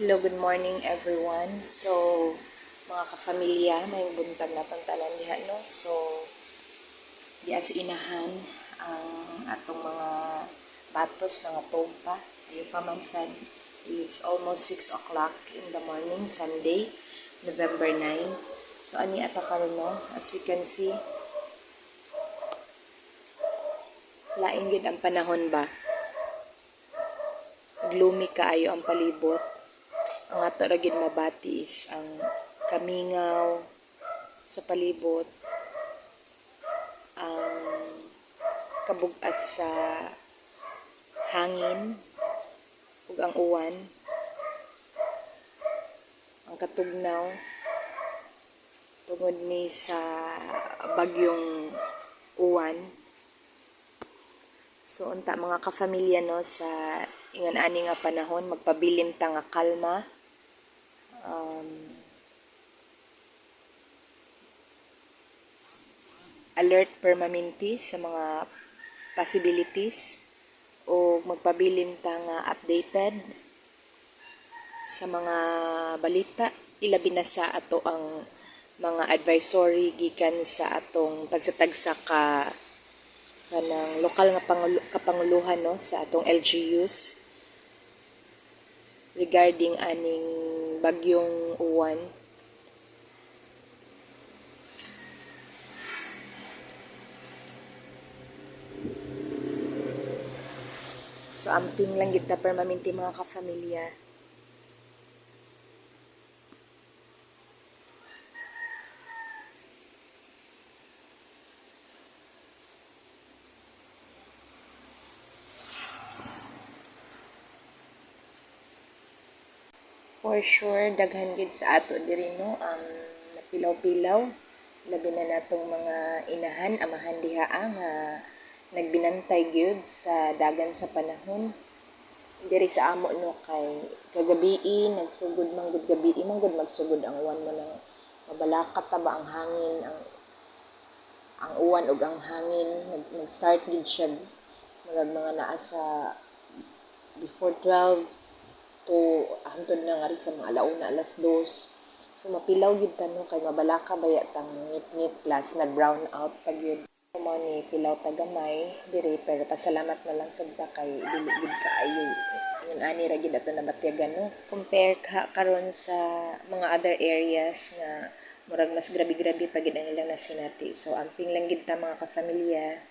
Hello, good morning everyone. So, mga kafamilya, may buntag na pantalan diha no. So, di as inahan ang atong mga batos ng atompa sa iyo pamansan. It's almost 6 o'clock in the morning, Sunday, November 9. So, ani ata karon no, as you can see, lain gid ang panahon ba. Gloomy kaayo ang palibot ang ato ra mabati is ang kamingaw sa palibot ang kabugat sa hangin ug ang uwan ang katugnaw. Tungod ni sa bagyong uwan. So unta mga kafamilya no sa ingan ani nga panahon magpabilin ta nga kalma um, alert permanente sa mga possibilities o magpabilin ta nga updated sa mga balita. Ilabi na sa ato ang mga advisory gikan sa atong tagsatagsa ka kanang lokal nga kapanguluhan no sa atong LGUs regarding aning bagyong uwan. So, amping lang kita permanente mga kafamilya. For sure, daghan gid sa ato diri no? Ang napilaw-pilaw. Labi na natong mga inahan amahan diha nga nagbinantay gyud sa dagan sa panahon. Diri sa amo no? Kay kagabi nagsugod man gud gabi man gud magsugod ang uwan mo nang mabalakat ta ba ang hangin ang ang uwan ug ang hangin. Nag, nag-start gid siya murag mga naa sa before 12 to hantod na nga rin sa mga alauna alas 2 so mapilaw gid tanong kay mabalaka baya tang ngit-ngit plus nag brown out pag yun mo ni pilaw tagamay diri pero pasalamat na lang ta kay dili gid kaayo. Yun ani ra gid ato nabatyagan no? Compare ka karon sa mga other areas nga murag mas grabe-grabe pa gid ang ilang nasinati. So amping lang gid ta mga kafamilya